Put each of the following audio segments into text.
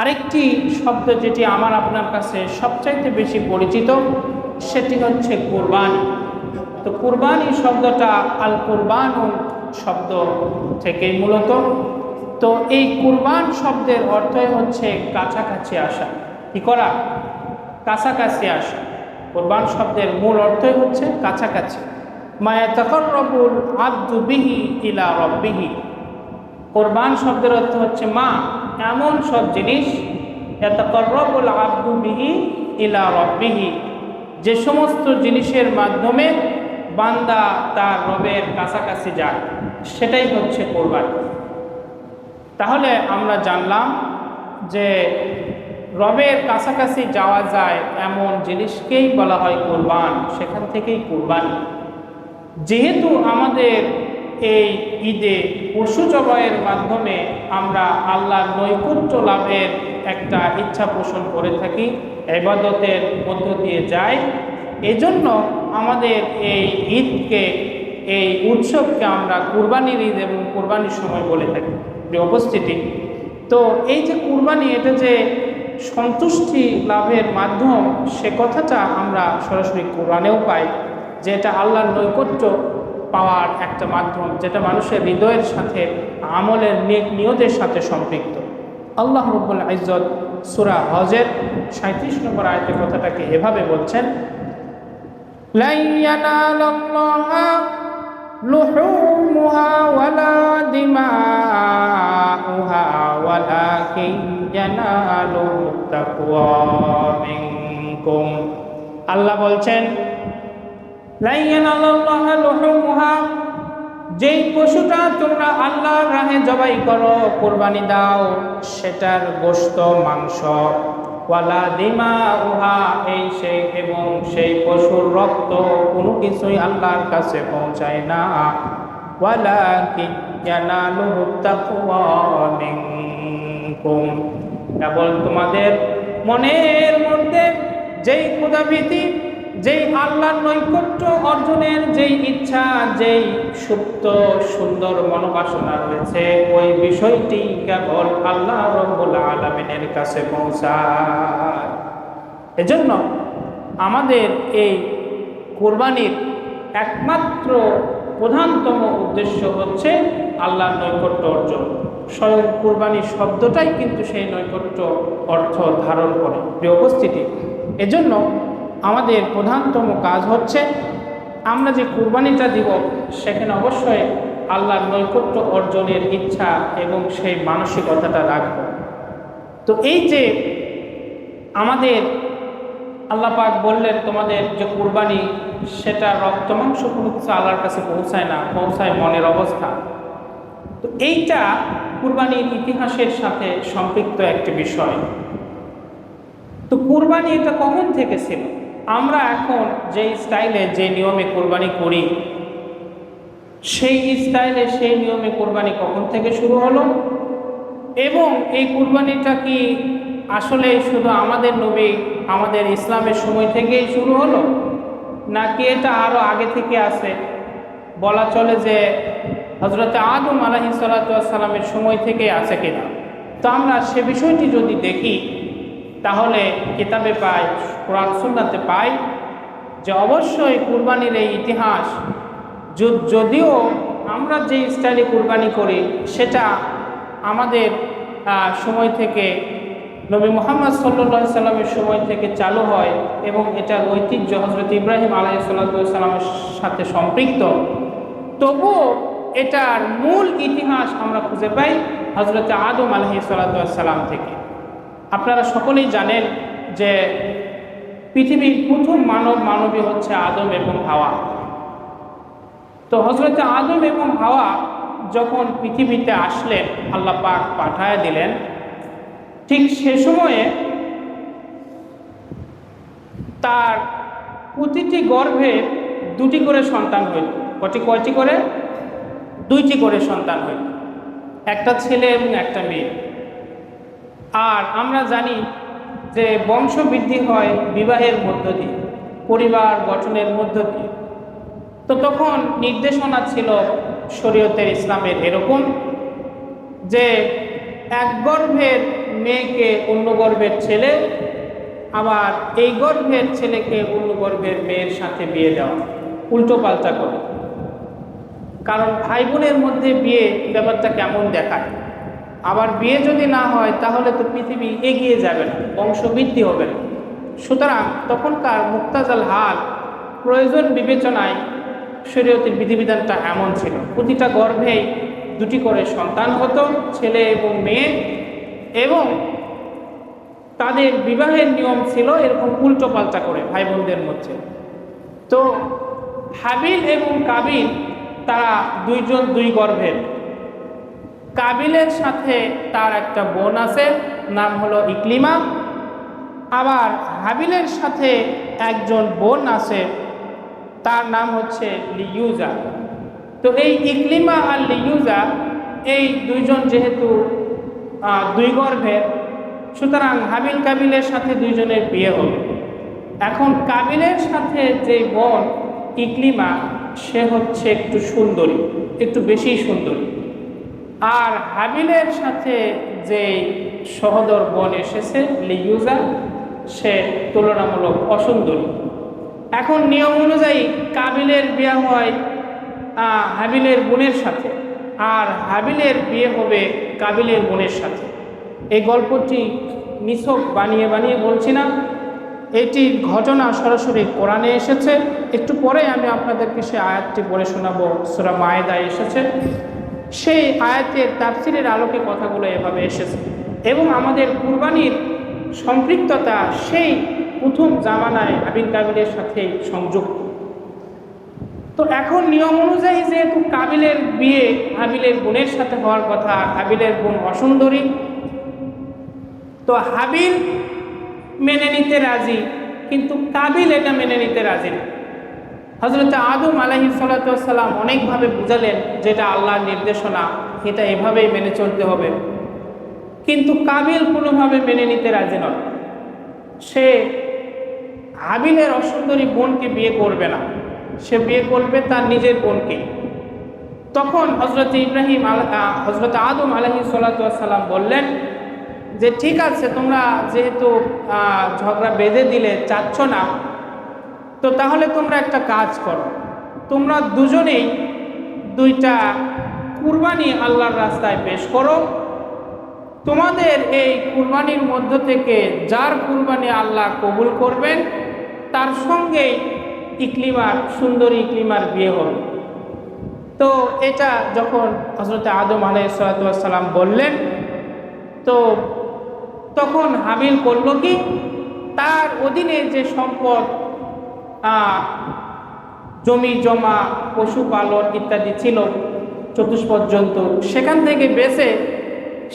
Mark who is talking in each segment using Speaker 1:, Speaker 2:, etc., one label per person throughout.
Speaker 1: আরেকটি শব্দ যেটি আমার আপনার কাছে সবচাইতে বেশি পরিচিত, সেটি হচ্ছে কোরবানি। তো কোরবানি শব্দটা আল কোরবান শব্দ থেকে মূলত। তো এই কোরবান শব্দের অর্থই হচ্ছে কাছাকাছি আসা। কি করা? কাছাকাছি আসা। কোরবান শব্দের মূল অর্থই হচ্ছে কাছাকাছি। মায়া তকরবুল আব্দু বিহি ইলা রব্বিহি। কোরবান শব্দের অর্থ হচ্ছে মা, এমন সব জিনিস এতকরবুল আব্দু বিহি ইলা রব্বিহি। যে সমস্ত জিনিসের মাধ্যমে বান্দা তার রবের কাছাকাছি যায়, সেটাই হচ্ছে কোরবান। তাহলে আমরা জানলাম যে রবের কাছাকাছি যাওয়া যায় এমন জিনিসকেই বলা হয় কোরবান, সেখান থেকেই কোরবানি। যেহেতু আমাদের এই ঈদে পশু মাধ্যমে আমরা আল্লাহর নৈকুট্য লাভের একটা ইচ্ছা পোষণ করে থাকি এবাদতের মধ্য দিয়ে যাই। এজন্য আমাদের এই ঈদকে, এই উৎসবকে আমরা কুরবানির ঈদ এবং কুরবানির সময় বলে থাকি। যে উপস্থিতি, তো এই যে কুরবানি, এটা যে সন্তুষ্টি লাভের মাধ্যম, সে কথাটা আমরা সরাসরি কোরআনেও পাই, যে এটা আল্লাহর নৈকট্য পাওয়ার একটা মাধ্যম যেটা মানুষের হৃদয়ের সাথে আমলের নেক নিয়তের সাথে সম্পৃক্ত আল্লাহ রব্বুল ইজ্জত সুরা হজের সাঁত্রিশ নম্বর আয়তের কথাটাকে এভাবে বলছেন لن ينال الله لحومها ولا دماؤها ولكن يناله التقوى منكم আল্লাহ বলছেন যেই পশুটা তোমরা আল্লাহর রাহে জবাই করো, কোরবানি দাও, সেটার গোস্ত মাংস, ওয়ালা দিমা উহা এই সেই এবং সেই পশুর রক্ত কোনো কিছুই আল্লাহর কাছে পৌঁছায় না। ওয়ালা কেবল তোমাদের মনের মধ্যে যেই ক্ষুধাভীতি যেই আল্লাহর নৈকট্য অর্জনের যেই ইচ্ছা, যেই সুপ্ত সুন্দর মনোবাসনা রয়েছে, ওই বিষয়টি কেবল আল্লাহ রব্বুল আলমিনের কাছে পৌঁছায়। এজন্য আমাদের এই কোরবানির একমাত্র প্রধানতম উদ্দেশ্য হচ্ছে আল্লাহর নৈকট্য অর্জন। স্বয়ং কোরবানির শব্দটাই কিন্তু সেই নৈকট্য অর্থ ধারণ করে। উপস্থিতি, এজন্য আমাদের প্রধানতম কাজ হচ্ছে আমরা যে কুরবানিটা দিব, সেখানে অবশ্যই আল্লাহর নৈকট্য অর্জনের ইচ্ছা এবং সেই মানসিকতাটা রাখব। তো এই যে আমাদের আল্লাহ পাক বললেন, তোমাদের যে কুরবানি, সেটা রক্ত, মাংস কোনো কিছু আল্লাহর কাছে পৌঁছায় না, পৌঁছায় মনের অবস্থা। তো এইটা কুরবানির ইতিহাসের সাথে সম্পৃক্ত একটি বিষয়। তো কুরবানি এটা কখন থেকে ছিল? আমরা এখন যে স্টাইলে, যে নিয়মে কোরবানি করি, সেই স্টাইলে, সেই নিয়মে কোরবানি কখন থেকে শুরু হলো? এবং এই কোরবানিটা কি আসলে শুধু আমাদের নবী আমাদের ইসলামের সময় থেকেই শুরু হলো? নাকি এটা আরও আগে থেকে আছে? বলা চলে যে হজরতে আদম আলাহি সাল্লামের সময় থেকে আছে কিনা? তো আমরা সে বিষয়টি যদি দেখি তাহলে কিতাবে পাই, কোরআন সুন্নাতে পাই যে অবশ্যই কুরবানির এই ইতিহাস যদিও আমরা যে স্টাইলে কুরবানি করি, সেটা আমাদের সময় থেকে নবী মোহাম্মদ সাল্লা সাল্লামের সময় থেকে চালু হয় এবং এটার ঐতিহ্য হজরত ইব্রাহিম আলাহ সাল্লামের সাথে সম্পৃক্ত। তবুও এটার মূল ইতিহাস আমরা খুঁজে পাই হজরত আদম আলহি সাল্লাম থেকে। আপনারা সকলেই জানেন যে পৃথিবীর প্রথম মানব মানবী হচ্ছে আদম এবং হাওয়া। তো হজরত আদম এবং হাওয়া যখন পৃথিবীতে আসলেন, আল্লাহ পাক পাঠায় দিলেন। ঠিক সে সময়ে তার প্রতিটি গর্ভে দুটি করে সন্তান হইল। কটি, কয়টি করে? দুইটি করে সন্তান হইল। একটা ছেলে এবং একটা মেয়ে। আর আমরা জানি যে বংশবৃদ্ধি হয় বিবাহের মধ্য দিয়ে, পরিবার গঠনের মধ্য দিয়ে। তো তখন নির্দেশনা ছিল শরীয়তের ইসলামের এরকম যে এক গর্ভের মেয়েকে অন্য গর্ভের ছেলে, আবার এই গর্ভের ছেলেকে অন্য গর্ভের মেয়ের সাথে বিয়ে দেওয়া, উল্টো পাল্টা করে। কারণ ভাই বোনের মধ্যে বিয়ে ব্যাপারটা কেমন দেখায়? আবার বিয়ে যদি না হয়, তাহলে তো পৃথিবী এগিয়ে যাবে না, বংশবৃদ্ধি হবে না। সুতরাং তখনকার মুক্তাজাল হাল প্রয়োজন বিবেচনায় শরীয়তের বিধিবিধানটা এমন ছিল। প্রতিটা গর্ভেই দুটি করে সন্তান হতো, ছেলে এবং মেয়ে, এবং তাদের বিবাহের নিয়ম ছিল এরকম উল্টো পাল্টা করে ভাই বোনদের মধ্যে। তো হাবিল এবং কাবিল, তারা দুইজন দুই গর্ভের। কাবিলের সাথে তার একটা বোন আছে, নাম হলো ইকলিমা। আবার হাবিলের সাথে একজন বোন আছে, তার নাম হচ্ছে লিউজা। তো এই ইকলিমা আর লিউজা, এই দুইজন যেহেতু দুই গর্ভের, সুতরাং হাবিল কাবিলের সাথে দুইজনের বিয়ে হবে। এখন কাবিলের সাথে যে বোন ইকলিমা, সে হচ্ছে একটু সুন্দরী, একটু বেশি সুন্দরী। আর হাবিলের সাথে যে সহদর বন এসেছে, লিউজা, সে তুলনামূলক অসুন্দরী। এখন নিয়ম অনুযায়ী কাবিলের বিয়ে হয় হাবিলের বোনের সাথে। আর হাবিলের বিয়ে হবে কাবিলের বোনের সাথে। এই গল্পটি নিছক বানিয়ে বানিয়ে বলছি না। এটি ঘটনা সরাসরি কোরআনে এসেছে। একটু পরে আমি আপনাদেরকে সে আয়াতটি বলে শোনাবো। সুরা মায়েদায় এসেছে। সেই আয়াতের তাফসিরের আলোকে কথাগুলো এভাবে এসেছে। এবং আমাদের কুরবানির সম্পৃক্ততা সেই প্রথম জামানায় আবিন কাবিলের সাথে সংযুক্ত। তো এখন নিয়ম অনুযায়ী যেহেতু কাবিলের বিয়ে হাবিলের বোনের সাথে হওয়ার কথা হাবিলের বোন অসুন্দরী, তো হাবিল মেনে নিতে রাজি, কিন্তু কাবিল এটা মেনে নিতে রাজি না। হজরত আদম আলহি সাল্লাম অনেকভাবে বুঝালেন যেটা আল্লাহর নির্দেশনা, এটা এভাবেই মেনে চলতে হবে। কিন্তু কাবিল কোনোভাবে মেনে নিতে রাজি নয় সে হাবিলের অসুন্দরী বোনকে বিয়ে করবে না। সে বিয়ে করবে তার নিজের বোনকে। তখন হজরত ইব্রাহিম আল হজরত আদম আলহি সাল্লাম বললেন যে, ঠিক আছে, তোমরা যেহেতু ঝগড়া বেঁধে দিলে, চাচ্ছ না তো তাহলে তোমরা একটা কাজ করো। তোমরা দুজনেই দুইটা কুরবানি আল্লাহর রাস্তায় পেশ করো। তোমাদের এই কুরবানির মধ্য থেকে যার কুরবানি আল্লাহ কবুল করবেন, তার সঙ্গেই ইকলিমার, সুন্দরী ইকলিমার বিয়ে হবে। তো এটা যখন হজরত আদম আলাইসালাম বললেন, তো তখন হাবিল করল কি, তার অধীনে যে সম্পদ জমি, জমা, পশুপালন ইত্যাদি ছিল চতুষ্পদ জন্তু সেখান থেকে বেছে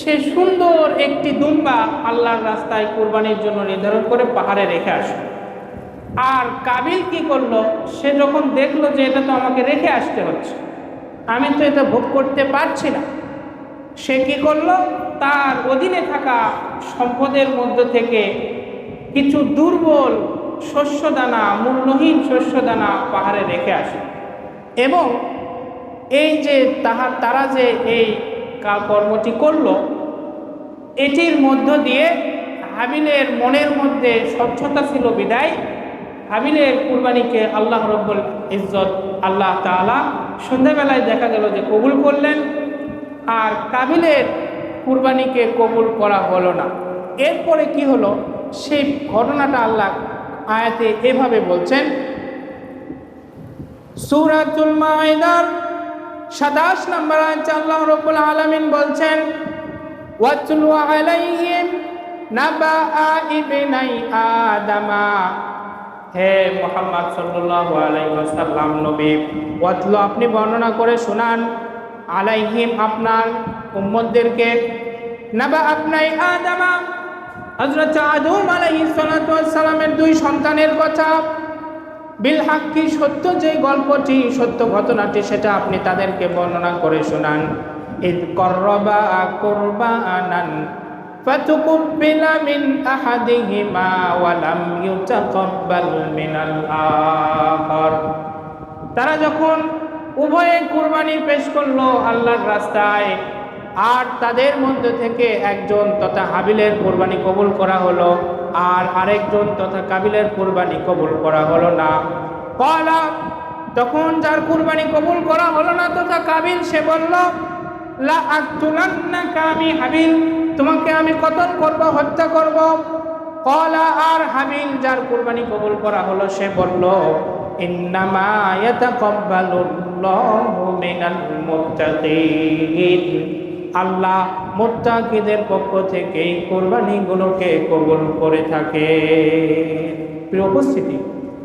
Speaker 1: সে সুন্দর একটি দুম্বা আল্লাহর রাস্তায় কোরবানির জন্য নির্ধারণ করে পাহাড়ে রেখে আসে আর কাবিল কি করল? সে যখন দেখল যে এটা তো আমাকে রেখে আসতে হচ্ছে, আমি তো এটা ভোগ করতে পারছি না। সে কি করল? তার অধীনে থাকা সম্পদের মধ্য থেকে কিছু দুর্বল শস্যদানা, মূল্যহীন শস্যদানা পাহাড়ে রেখে আসে। এবং এই যে তাহার তারা যে এই কর্মটি করল, এটির মধ্য দিয়ে হাবিলের মনের মধ্যে স্বচ্ছতা ছিল বিদায়। হাবিলের কুরবানিকে আল্লাহ রব্বুল ইজ্জত, আল্লাহ তাআলা সন্ধ্যাবেলায় দেখা গেল যে কবুল করলেন। আর কাবিলের কুরবানিকে কবুল করা হলো না। এরপরে কি হলো? সেই ঘটনাটা আল্লাহ আয়াতে এভাবে বলছেন, সূরাতুল মাইদার সাতাশ নম্বর আয়াতে আল্লাহ রব্বুল আলামিন বলছেন, ওয়াতলু আলাইহিম নাবাআ ইবনাই আদামা। হে মোহাম্মদ সাল্লাল্লাহু আলাইহি ওয়াসাল্লাম, নবী, ওয়াতলু আপনি বর্ণনা করে শোনান, আলাইহিম আপনার উম্মতদেরকে নাবা আপনাই আদামা। হযরত আদম আলাইহিস সালাতু ওয়াস সালামের দুই সন্তানের কথা বিল হাক্কি সত্য যে গল্পটি সত্য ঘটনাটি সেটা আপনি তাদেরকে বর্ণনা করে শোনান ইদ করবা কুরবানান فتقبل من أحدهما ولم يتقبل من الآخر তারা যখন উভয়ে কুরবানি পেশ করলো আল্লাহর রাস্তায় আর তাদের মধ্যে থেকে একজন তথা হাবিলের কোরবানি কবুল করা হলো, আর আরেকজন তথা কাবিলের কোরবানি কবুল করা হলো না। কলা, তখন যার কুরবানি কবুল করা হলো না তথা কাবিল, সে বলল, লা আমি হাবিল, তোমাকে আমি কতল করব, হত্যা করব? কলা আর হাবিল, যার কুরবানি কবুল করা হলো, সে বলল, ইন্নামা ইয়াতাকাব্বালুল্লাহু মিনাল মুত্তাকিন। আল্লাহ মুত্তাকিদের পক্ষ থেকে এই কোরবানিগুলোকে কবুল করে থাকে। প্রিয় উপস্থিতি,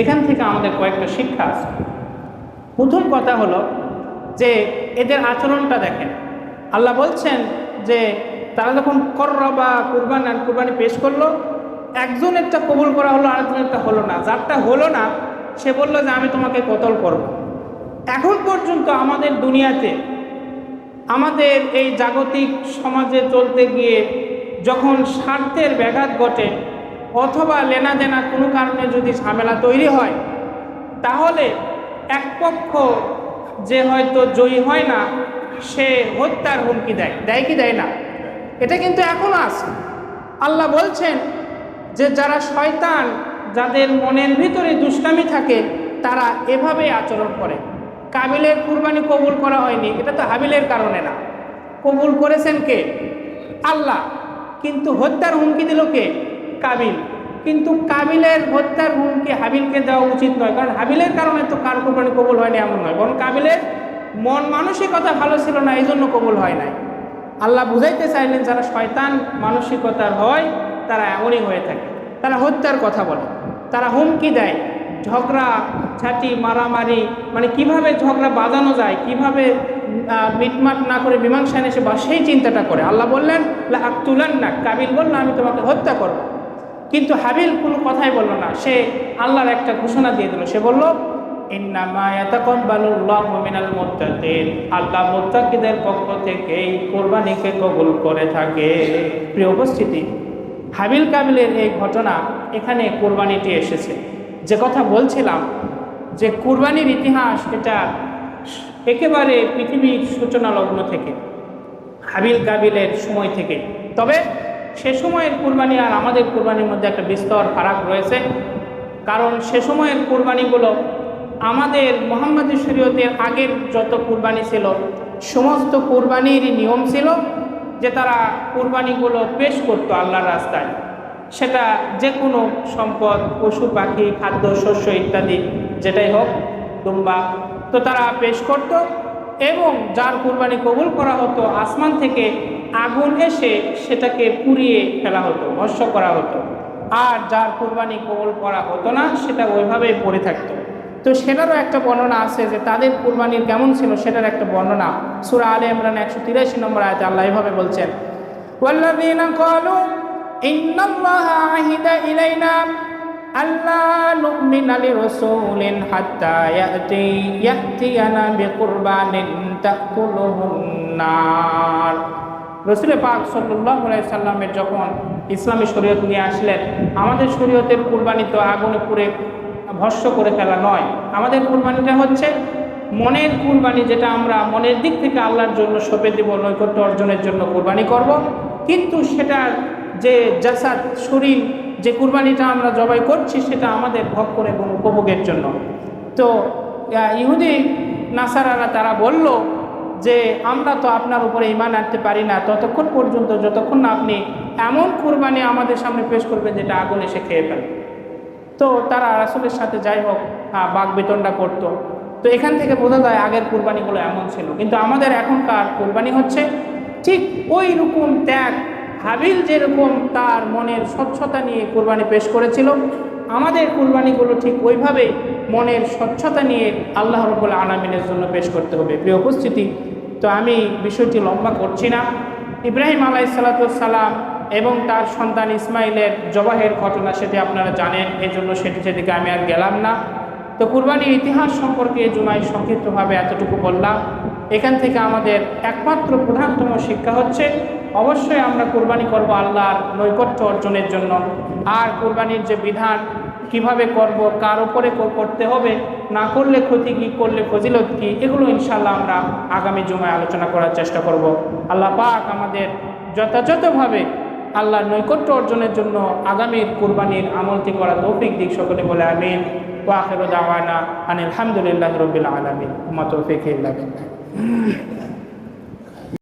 Speaker 1: এখান থেকে আমাদের কয়েকটা শিক্ষা আছে। প্রথম কথা হলো যে এদের আচরণটা দেখেন। আল্লাহ বলছেন যে তারা যখন করবা কুরবান আর কুরবানি পেশ করল একজন একটা কবুল করা হলো আরেকজন একটা হলো না। যারটা হলো না, সে বলল যে আমি তোমাকে কতল করব। এখন পর্যন্ত আমাদের দুনিয়াতে আমাদের এই জাগতিক সমাজে চলতে গিয়ে যখন স্বার্থের ব্যাঘাত ঘটে, অথবা লেনা দেনা কোনো কারণে যদি ঝামেলা তৈরি হয়, তাহলে এক পক্ষ যে হয়তো জয়ী হয় না, সে হত্যার হুমকি দেয়। দেয় কি দেয় না? এটা কিন্তু এখনও আছে। আল্লাহ বলছেন যে যারা শয়তান, যাদের মনের ভিতরে দুষ্টামি থাকে, তারা এভাবেই আচরণ করে। কাবিলের কুরবানি কবুল করা হয়নি, এটা তো হাবিলের কারণে না। কবুল করেছেন কে? আল্লাহ। কিন্তু হত্যার হুমকি দিল কে? কাবিল। কিন্তু কাবিলের হত্যার হুমকি হাবিলকে দেওয়া উচিত নয়, কারণ হাবিলের কারণে তো কার কোরবানি কবুল হয়নি এমন নয়, বরং কাবিলের মন মানসিকতা ভালো ছিল না এই জন্য কবুল হয় নাই। আল্লাহ বুঝাইতে চাইলেন যারা শয়তান মানসিকতার হয়, তারা এমনই হয়ে থাকে। তারা হত্যার কথা বলে, তারা হুমকি দেয়। ঝগড়া ছাটি মারামারি মানে কীভাবে ঝগড়া বাঁধানো যায়, কীভাবে মিটমাট না করে মীমাংসায় এসে বা সেই চিন্তাটা করে। আল্লাহ বললেন তুলেন না কাবিল বলল, আমি তোমাকে হত্যা করব। কিন্তু হাবিল কোনো কথাই বলল না। সে আল্লাহর একটা ঘোষণা দিয়ে দিল। সে বলল আল্লাহ মুত্তাকিদের পক্ষ থেকে এই কোরবানিকে কবুল করে থাকে। প্রিয় উপস্থিতি, হাবিল কাবিলের এই ঘটনা এখানে কোরবানিটি এসেছে। যে কথা বলছিলাম, যে কোরবানির ইতিহাস এটা একেবারে পৃথিবীর সূচনা লগ্ন থেকে, হাবিল কাবিলের সময় থেকে। তবে সে সময়ের কুরবানি আর আমাদের কুরবানির মধ্যে একটা বিস্তর ফারাক রয়েছে। কারণ সে সময়ের কুরবানিগুলো আমাদের মোহাম্মদী শরীয়তের আগের যত কুরবানি ছিল, সমস্ত কুরবানির নিয়ম ছিল যে তারা কুরবানিগুলো পেশ করতো আল্লাহর রাস্তায়। সেটা যে কোনো সম্পদ পশু পাখি খাদ্য শস্য ইত্যাদি যেটাই হোক দুম্বা তো তারা পেশ করত এবং যার কুরবানি কবুল করা হতো আসমান থেকে আগুন এসে সেটাকে পুড়িয়ে ফেলা হতো ভস্য করা হতো আর যার কুরবানি কবুল করা হতো না সেটা ওইভাবেই পড়ে থাকতো তো সেটারও একটা বর্ণনা আছে যে তাদের কুরবানির কেমন ছিল সেটার একটা বর্ণনা সুরা আলে ইমরান একশো তিরাশি নম্বর আয়তে আল্লাহ এভাবে বলছেন والذين قالوا আল্লাহ নুমিন আলী রসুলিন হাত্তা ইয়াতি ইয়াতিয়ানা বিকুরবানিন তাকুলুহুন্নার। রসুলের পাক সাল্লাহ সাল্লামের যখন ইসলামী শরীয়ত নিয়ে আসলেন, আমাদের শরীয়তের কুরবানি তো আগুনে পুড়ে ভস্য করে ফেলা নয়। আমাদের কুরবানিটা হচ্ছে মনের কুরবানি, যেটা আমরা মনের দিক থেকে আল্লাহর জন্য সঁপে দেব, নৈকট্য অর্জনের জন্য কুরবানি করব। কিন্তু সেটা যে জাসাদ, শরীর, যে কুরবানিটা আমরা জবাই করছি, সেটা আমাদের ভক্ষণ এবং উপভোগের জন্য। তো ইহুদি, নাসারারা তারা বলল যে, আমরা তো আপনার উপরে ইমান আনতে পারি না। ততক্ষণ পর্যন্ত, যতক্ষণ না আপনি এমন কুরবানি আমাদের সামনে পেশ করবেন যেটা আগুন এসে খেয়ে ফেলে তো, তারা রাসুলের সাথে যাই হোক বাক বেতনটা করতো। তো, এখান থেকে বোঝা যায় আগের কুরবানিগুলো এমন ছিল। কিন্তু আমাদের এখনকার কুরবানি হচ্ছে ঠিক ওই রকম ত্যাগ হাবিল যেরকম তার মনের স্বচ্ছতা নিয়ে কুরবানি পেশ করেছিল, আমাদের কুরবানিগুলো ঠিক ওইভাবে মনের স্বচ্ছতা নিয়ে আল্লাহ রবুল আলমিনের জন্য পেশ করতে হবে। প্রিয় উপস্থিতি, তো আমি বিষয়টি লম্বা করছি না। ইব্রাহিম আলাই সালাম এবং তার সন্তান ইসমাইলের জবাহের ঘটনা সেটি আপনারা জানেন এই জন্য সেটি সেদিকে আমি আর গেলাম না। তো কুরবানির ইতিহাস সম্পর্কে জুমায় সংক্ষিপ্তভাবে এতটুকু বললাম, এখান থেকে আমাদের একমাত্র প্রধানতম শিক্ষা হচ্ছে অবশ্যই আমরা কুরবানি করব আল্লাহর নৈকট্য অর্জনের জন্য। আর কুরবানির যে বিধান, কীভাবে করব, কার ওপরে করতে হবে, না করলে ক্ষতি কি, করলে ফজিলত কী, এগুলো ইনশাল্লাহ আমরা আগামী জুমায় আলোচনা করার চেষ্টা করব। আল্লাহ পাক আমাদের যথাযথভাবে আল্লাহর নৈকট্য অর্জনের জন্য আগামীর কুরবানির আমলটি করা তৌফিক দিক সকলে বলে আমিন। ওয়াখির দাওয়ানা আনিল হামদুলিল্লাহ রবিল আলমিন। মা তৌফিক ইল্লা